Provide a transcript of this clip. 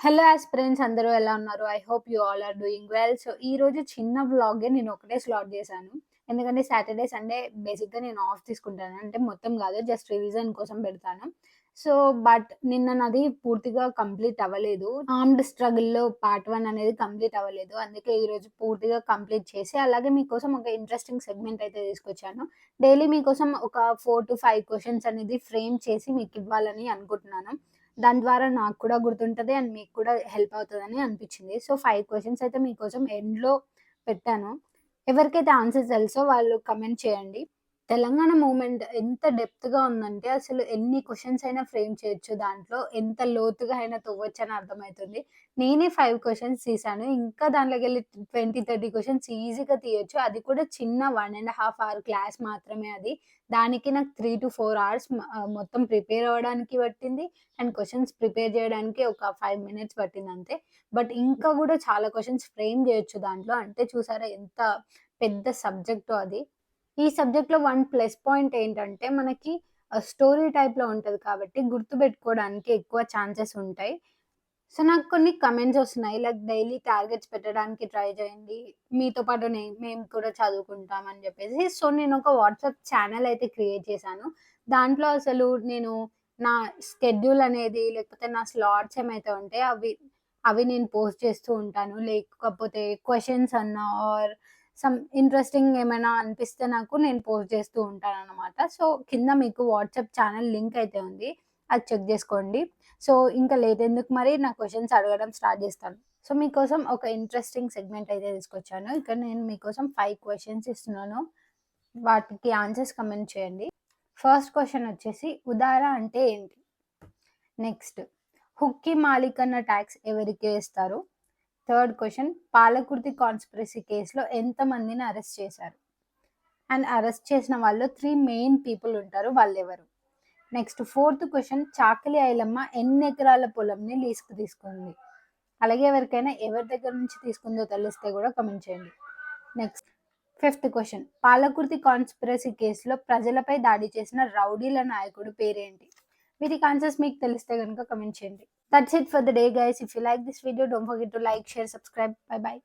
Hello aspirants అందరూ ఎలా ఉన్నారు? I hope you all are doing well. So, ఈ రోజు చిన్న వ్లాగే నేను ఒకటే స్లాట్ చేశాను. ఎందుకంటే సాటర్‌డే, సండే బేసిక్‌గా నేను ఆఫ్ తీసుకుంటాను. అంటే మొత్తం కాదు జస్ట్ రివిజన్ కోసం పెడతాను. సో, బట్ నిన్న నాది పూర్తిగా కంప్లీట్ అవ్వలేదు. ఆర్మ్డ్ స్ట్రగుల్‌లో పార్ట్ వన్ అనేది కంప్లీట్ అవ్వలేదు. అందుకే ఈరోజు పూర్తిగా కంప్లీట్ చేసి, అలాగే మీకోసం ఒక ఇంట్రెస్టింగ్ సెగ్మెంట్ అయితే తీసుకొచ్చాను. డైలీ మీకోసం ఒక ఫోర్ టు ఫైవ్ క్వశ్చన్స్ అనేది ఫ్రేమ్ చేసి మీకు ఇవ్వాలని అనుకుంటున్నాను. దాని ద్వారా నాకు కూడా గుర్తుంటుంది అండ్ మీకు కూడా హెల్ప్ అవుతుందని అనిపించింది. సో, ఫైవ్ క్వశ్చన్స్ అయితే మీకోసం ఎండ్‌లో పెట్టాను. ఎవరికైతే ఆన్సర్స్ తెలుసో వాళ్ళు కమెంట్ చేయండి. తెలంగాణ మూమెంట్ ఎంత డెప్త్‌గా ఉందంటే అసలు ఎన్ని క్వశ్చన్స్ అయినా ఫ్రేమ్ చేయొచ్చు దాంట్లో. ఎంత లోతుగా అయినా తోవచ్చు అని అర్థమవుతుంది నేనే ఫైవ్ క్వశ్చన్స్ తీశాను. ఇంకా దాంట్లోకి వెళ్ళి ట్వంటీ థర్టీ క్వశ్చన్స్ ఈజీగా తీయొచ్చు. అది కూడా చిన్న one and half hour class మాత్రమే అది. దానికి నాకు 3-4 అవర్స్ మొత్తం ప్రిపేర్ అవ్వడానికి పట్టింది. అండ్ క్వశ్చన్స్ ప్రిపేర్ చేయడానికి ఒక ఫైవ్ మినిట్స్ పట్టింది అంతే. బట్ ఇంకా కూడా చాలా క్వశ్చన్స్ ఫ్రేమ్ చేయొచ్చు దాంట్లో. అంటే చూసారా ఎంత పెద్ద సబ్జెక్టు అది. ఈ సబ్జెక్ట్‌లో వన్ ప్లస్ పాయింట్ ఏంటంటే మనకి స్టోరీ టైప్‌లో ఉంటుంది కాబట్టి గుర్తుపెట్టుకోవడానికి ఎక్కువ ఛాన్సెస్ ఉంటాయి. సో, నాకు కొన్ని కమెంట్స్ వస్తున్నాయి. లైక్ డైలీ టార్గెట్స్ పెట్టడానికి ట్రై చేయండి. మీతో పాటు నే మేము కూడా చదువుకుంటాం అని చెప్పేసి. సో, నేను ఒక వాట్సాప్ ఛానల్ అయితే క్రియేట్ చేశాను. దాంట్లో అసలు నేను నా స్కెడ్యూల్ అనేది లేకపోతే నా స్లాట్స్ ఏమైతే ఉంటాయో అవి అవి నేను పోస్ట్ చేస్తూ ఉంటాను. లేకపోతే క్వశ్చన్స్ అన్నా ఆర్ సమ్ ఇంట్రెస్టింగ్ ఏమైనా అనిపిస్తే నాకు నేను పోస్ట్ చేస్తూ ఉంటాను అనమాట సో, కింద మీకు వాట్సాప్ ఛానల్ లింక్ అయితే ఉంది. అది చెక్ చేసుకోండి. సో, ఇంకా లేట్ ఎందుకు మరి నా క్వశ్చన్స్ అడగడం స్టార్ట్ చేస్తాను. సో, మీకోసం ఒక ఇంట్రెస్టింగ్ సెగ్మెంట్ అయితే తీసుకొచ్చాను. ఇక్కడ నేను మీకోసం ఫైవ్ క్వశ్చన్స్ ఇస్తున్నాను. వాటికి ఆన్సర్స్ కమెంట్ చేయండి. ఫస్ట్ క్వశ్చన్ వచ్చేసి ఉదార అంటే ఏంటి? నెక్స్ట్ హుక్కి మాలికన్న ట్యాక్స్ ఎవరికి వేస్తారు? థర్డ్ క్వశ్చన్ పాలకుర్తి కాన్స్పిరసీ కేసులో ఎంతమందిని అరెస్ట్ చేశారు? అండ్ అరెస్ట్ చేసిన వాళ్ళు త్రీ మెయిన్ పీపుల్ ఉంటారు. వాళ్ళు ఎవరు next fourth question Chakali Ilamma ఎన్ని ఎకరాల పొలంని లీజ్‌కి తీసుకుంది? అలాగే ఎవరికైనా ఎవరి దగ్గర నుంచి తీసుకుందో తెలిస్తే కూడా కమెంట్ చేయండి. Next fifth question Palakurthi conspiracy కేసులో ప్రజలపై దాడి చేసిన రౌడీల నాయకుడు పేరేంటి? వీటికి ఆన్సర్స్ మీకు తెలిస్తే కనుక కమెంట్ చేయండి. That's it for the day guys. If you like this video don't forget to like, share, subscribe. Bye bye.